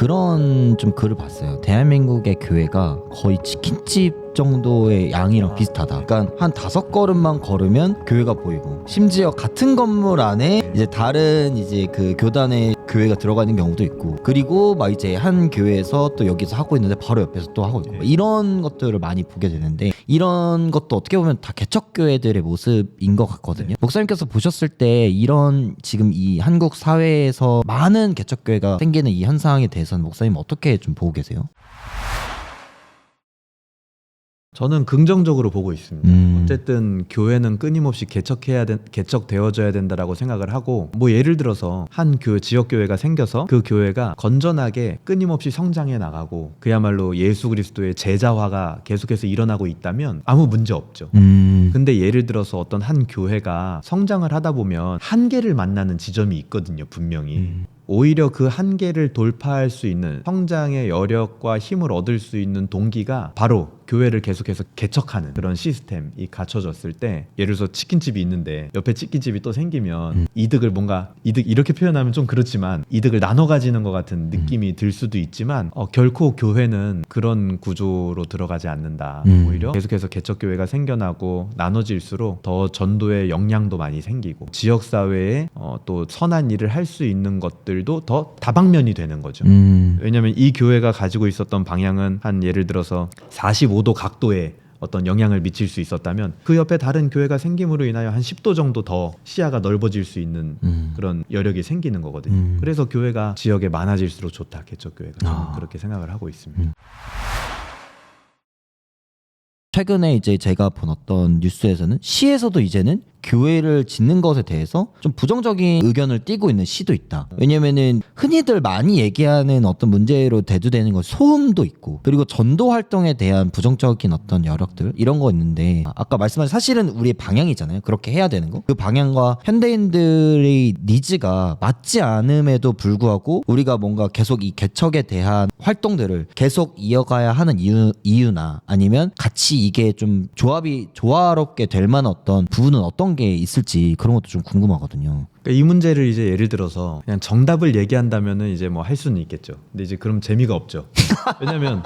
그런 좀 글을 봤어요. 대한민국의 교회가 거의 치킨집 정도의 양이랑 비슷하다. 그러니까 한 다섯 걸음만 걸으면 교회가 보이고 심지어 같은 건물 안에 이제 다른 이제 그 교단의 교회가 들어가 있는 경우도 있고 그리고 막 이제 한 교회에서 또 여기서 하고 있는데 바로 옆에서 또 하고 있고 막 이런 것들을 많이 보게 되는데 이런 것도 어떻게 보면 다 개척 교회들의 모습인 것 같거든요. 목사님께서 보셨을 때 이런 지금 이 한국 사회에서 많은 개척 교회가 생기는 이 현상에 대해서는 목사님 어떻게 좀 보고 계세요? 저는 긍정적으로 보고 있습니다. 음. 어쨌든 교회는 끊임없이 개척해야 된 개척되어져야 된다라고 생각을 하고 뭐 예를 들어서 한교 지역 교회가 생겨서 그 교회가 건전하게 끊임없이 성장해 나가고 그야말로 예수 그리스도의 제자화가 계속해서 일어나고 있다면 아무 문제 없죠. 음. 근데 예를 들어서 어떤 한 교회가 성장을 하다 보면 한계를 만나는 지점이 있거든요, 분명히. 음. 오히려 그 한계를 돌파할 수 있는 성장의 여력과 힘을 얻을 수 있는 동기가 바로 교회를 계속해서 개척하는 그런 시스템이 갖춰졌을 때 예를 들어서 치킨집이 있는데 옆에 치킨집이 또 생기면 음. 이득을 뭔가 이득 이렇게 표현하면 좀 그렇지만 이득을 나눠 가지는 것 같은 느낌이 들 수도 있지만 어, 결코 교회는 그런 구조로 들어가지 않는다. 음. 오히려 계속해서 개척 교회가 생겨나고 나눠질수록 더 전도의 역량도 많이 생기고 지역 사회에 어, 또 선한 일을 할 수 있는 것들도 더 다방면이 되는 거죠. 음. 왜냐하면 이 교회가 가지고 있었던 방향은 한 예를 들어서 45도 각도에 어떤 영향을 미칠 수 있었다면 그 옆에 다른 교회가 생김으로 인하여 한 10도 정도 더 시야가 넓어질 수 있는 음. 그런 여력이 생기는 거거든요. 음. 그래서 교회가 지역에 많아질수록 좋다. 개척 교회가 아. 그렇게 생각을 하고 있습니다. 음. 최근에 이제 제가 본 어떤 뉴스에서는 시에서도 이제는 교회를 짓는 것에 대해서 좀 부정적인 의견을 띠고 있는 시도 있다. 왜냐면은 흔히들 많이 얘기하는 어떤 문제로 대두되는 건 소음도 있고 그리고 전도 활동에 대한 부정적인 어떤 여력들 이런 거 있는데 아까 말씀하신 사실은 우리의 방향이잖아요. 그렇게 해야 되는 거. 그 방향과 현대인들의 니즈가 맞지 않음에도 불구하고 우리가 뭔가 계속 이 개척에 대한 활동들을 계속 이어가야 하는 이유, 이유나 아니면 같이 이게 좀 조합이 조화롭게 될 만한 어떤 부분은 어떤 게 있을지 그런 것도 좀 궁금하거든요. 그러니까 이 문제를 이제 예를 들어서 그냥 정답을 얘기한다면은 이제 뭐 할 수는 있겠죠. 근데 이제 그럼 재미가 없죠. 왜냐면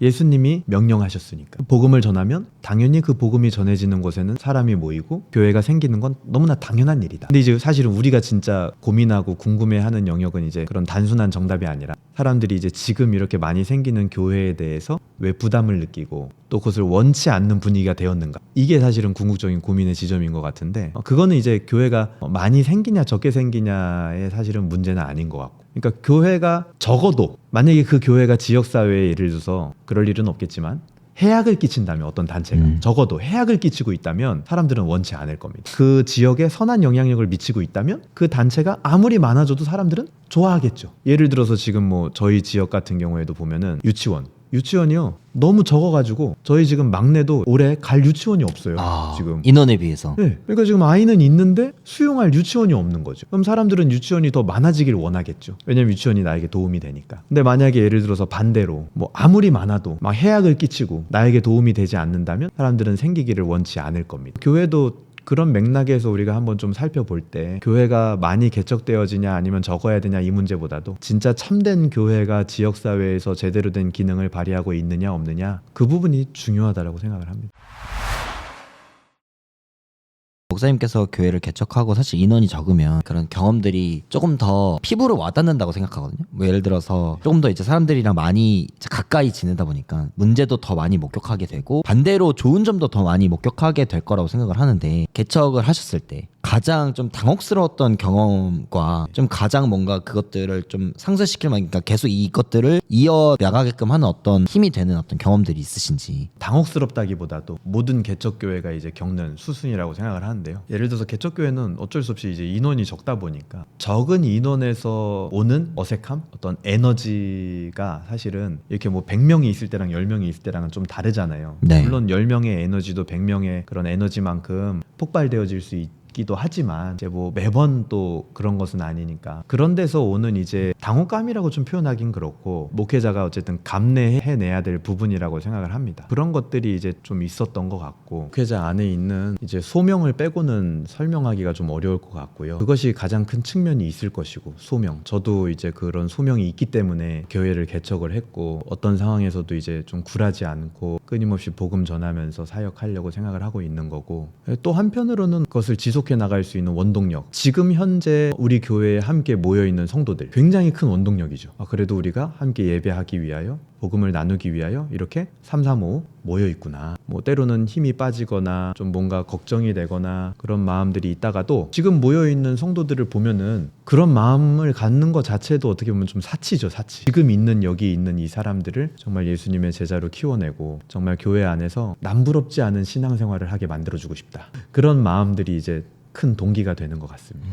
예수님이 명령하셨으니까 복음을 전하면 당연히 그 복음이 전해지는 곳에는 사람이 모이고 교회가 생기는 건 너무나 당연한 일이다. 근데 이제 사실은 우리가 진짜 고민하고 궁금해하는 영역은 이제 그런 단순한 정답이 아니라 사람들이 이제 지금 이렇게 많이 생기는 교회에 대해서 왜 부담을 느끼고 또 그것을 원치 않는 분위기가 되었는가 이게 사실은 궁극적인 고민의 지점인 것 같은데 어, 그거는 이제 교회가 어, 많이 생기냐 적게 생기냐의 사실은 문제는 아닌 것 같고 그러니까 교회가 적어도 만약에 그 교회가 지역 사회에 예를 들어서 그럴 일은 없겠지만 해악을 끼친다면 어떤 단체가 음. 적어도 해악을 끼치고 있다면 사람들은 원치 않을 겁니다. 그 지역에 선한 영향력을 미치고 있다면 그 단체가 아무리 많아져도 사람들은 좋아하겠죠. 예를 들어서 지금 뭐 저희 지역 같은 경우에도 보면은 유치원 유치원이요 너무 적어가지고 저희 지금 막내도 올해 갈 유치원이 없어요 아, 지금 인원에 비해서. 네, 그러니까 지금 아이는 있는데 수용할 유치원이 없는 거죠. 그럼 사람들은 유치원이 더 많아지길 원하겠죠. 왜냐면 유치원이 나에게 도움이 되니까. 근데 만약에 예를 들어서 반대로 뭐 아무리 많아도 막 해악을 끼치고 나에게 도움이 되지 않는다면 사람들은 생기기를 원치 않을 겁니다. 교회도 그런 맥락에서 우리가 한번 좀 살펴볼 때 교회가 많이 개척되어지냐 아니면 적어야 되냐 이 문제보다도 진짜 참된 교회가 지역 사회에서 제대로 된 기능을 발휘하고 있느냐 없느냐 그 부분이 중요하다라고 생각을 합니다. 목사님께서 교회를 개척하고 사실 인원이 적으면 그런 경험들이 조금 더 피부로 와닿는다고 생각하거든요. 뭐 예를 들어서 조금 더 이제 사람들이랑 많이 가까이 지내다 보니까 문제도 더 많이 목격하게 되고 반대로 좋은 점도 더 많이 목격하게 될 거라고 생각을 하는데 개척을 하셨을 때 가장 좀 당혹스러웠던 경험과 좀 가장 뭔가 그것들을 좀 상쇄시킬 만한 그러니까 계속 이것들을 이어 나가게끔 하는 어떤 힘이 되는 어떤 경험들이 있으신지 당혹스럽다기보다도 모든 개척 교회가 이제 겪는 수순이라고 생각을 하는데요. 예를 들어서 개척 교회는 어쩔 수 없이 이제 인원이 적다 보니까 적은 인원에서 오는 어색함, 어떤 에너지가 사실은 이렇게 뭐 100명이 있을 때랑 10명이 있을 때랑은 좀 다르잖아요. 네. 물론 10명의 에너지도 100명의 그런 에너지만큼 폭발되어질 수 있. 있기도 하지만 이제 뭐 매번 또 그런 것은 아니니까 그런 데서 오는 이제 당혹감이라고 좀 표현하긴 그렇고 목회자가 어쨌든 감내해내야 될 부분이라고 생각을 합니다. 그런 것들이 이제 좀 있었던 것 같고 목회자 안에 있는 이제 소명을 빼고는 설명하기가 좀 어려울 것 같고요. 그것이 가장 큰 측면이 있을 것이고 소명. 저도 이제 그런 소명이 있기 때문에 교회를 개척을 했고 어떤 상황에서도 이제 좀 굴하지 않고 끊임없이 복음 전하면서 사역하려고 생각을 하고 있는 거고 또 한편으로는 그것을 지속 해 나갈 수 있는 원동력. 지금 현재 우리 교회에 함께 모여 있는 성도들 굉장히 큰 원동력이죠. 아, 그래도 우리가 함께 예배하기 위하여 복음을 나누기 위하여 이렇게 335 모여 있구나. 뭐 때로는 힘이 빠지거나 좀 뭔가 걱정이 되거나 그런 마음들이 있다가도 지금 모여 있는 성도들을 보면은 그런 마음을 갖는 것 자체도 어떻게 보면 좀 사치죠, 사치. 지금 있는 여기 있는 이 사람들을 정말 예수님의 제자로 키워내고 정말 교회 안에서 남부럽지 않은 신앙생활을 하게 만들어주고 싶다. 그런 마음들이 이제 큰 동기가 되는 것 같습니다.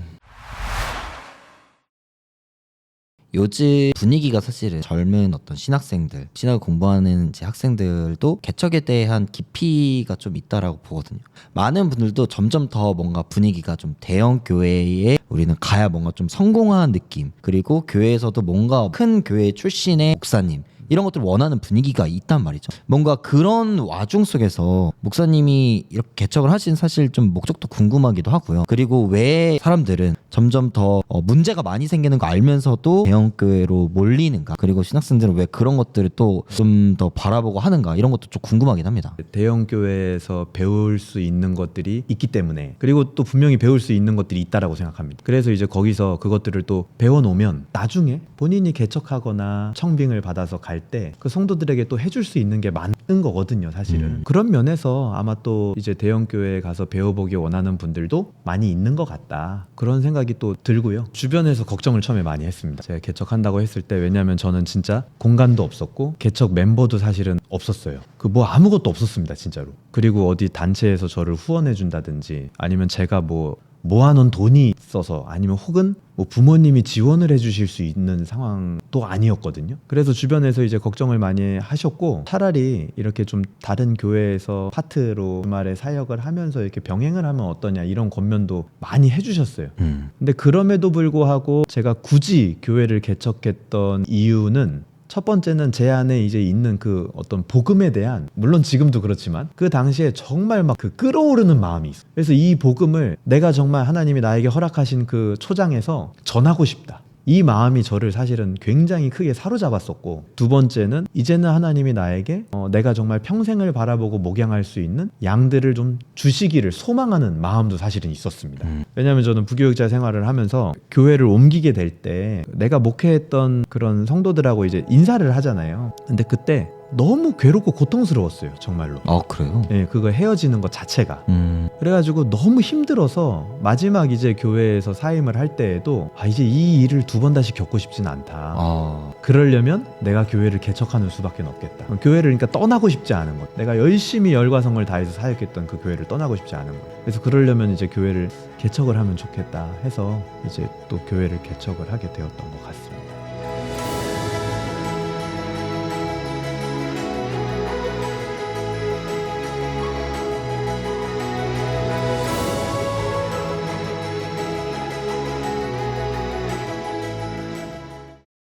요즘 분위기가 사실은 젊은 어떤 신학생들, 신학을 공부하는 이제 학생들도 개척에 대한 깊이가 좀 있다라고 보거든요. 많은 분들도 점점 더 뭔가 분위기가 좀 대형 교회에 우리는 가야 뭔가 좀 성공한 느낌, 그리고 교회에서도 뭔가 큰 교회 출신의 목사님, 이런 것들을 원하는 분위기가 있단 말이죠. 뭔가 그런 와중 속에서 목사님이 이렇게 개척을 하신 사실 좀 목적도 궁금하기도 하고요. 그리고 왜 사람들은 점점 더 어, 문제가 많이 생기는 거 알면서도 대형 교회로 몰리는가? 그리고 신학생들은 왜 그런 것들을 또 좀 더 바라보고 하는가? 이런 것도 좀 궁금하긴 합니다. 대형 교회에서 배울 수 있는 것들이 있기 때문에 그리고 또 분명히 배울 수 있는 것들이 있다라고 생각합니다. 그래서 이제 거기서 그것들을 또 배워 놓으면 나중에 본인이 개척하거나 청빙을 받아서 갈 때 그 성도들에게 또 해줄 수 있는 게 많은 거거든요, 사실은. 음. 그런 면에서 아마 또 이제 대형 교회에 가서 배워보기 원하는 분들도 많이 있는 것 같다. 그런 생각이 또 들고요. 주변에서 걱정을 처음에 많이 했습니다. 제가 개척한다고 했을 때 왜냐하면 저는 진짜 공간도 없었고 개척 멤버도 사실은 없었어요. 그 뭐 아무것도 없었습니다, 진짜로. 그리고 어디 단체에서 저를 후원해 준다든지 아니면 제가 뭐 모아놓은 돈이 있어서 아니면 혹은 뭐 부모님이 지원을 해주실 수 있는 상황도 아니었거든요. 그래서 주변에서 이제 걱정을 많이 하셨고 차라리 이렇게 좀 다른 교회에서 파트로 주말에 사역을 하면서 이렇게 병행을 하면 어떠냐 이런 권면도 많이 해주셨어요. 음. 근데 그럼에도 불구하고 제가 굳이 교회를 개척했던 이유는 첫 번째는 제 안에 이제 있는 그 어떤 복음에 대한 물론 지금도 그렇지만 그 당시에 정말 막 그 끓어오르는 마음이 있어. 그래서 이 복음을 내가 정말 하나님이 나에게 허락하신 그 초장에서 전하고 싶다. 이 마음이 저를 사실은 굉장히 크게 사로잡았었고 두 번째는 이제는 하나님이 나에게 어, 내가 정말 평생을 바라보고 목양할 수 있는 양들을 좀 주시기를 소망하는 마음도 사실은 있었습니다. 음. 왜냐하면 저는 부교육자 생활을 하면서 교회를 옮기게 될 때 내가 목회했던 그런 성도들하고 이제 인사를 하잖아요. 근데 그때 너무 괴롭고 고통스러웠어요, 정말로. 어 그래요? 예, 그거 헤어지는 것 자체가. 음. 그래가지고 너무 힘들어서 마지막 이제 교회에서 사임을 할 때에도 아 이제 이 일을 두 번 다시 겪고 싶진 않다. 어. 그러려면 내가 교회를 개척하는 수밖에 없겠다. 교회를 그러니까 떠나고 싶지 않은 것. 내가 열심히 열과성을 다해서 사역했던 그 교회를 떠나고 싶지 않은 것. 그래서 그러려면 이제 교회를 개척을 하면 좋겠다 해서 이제 또 교회를 개척을 하게 되었던 것 같습니다.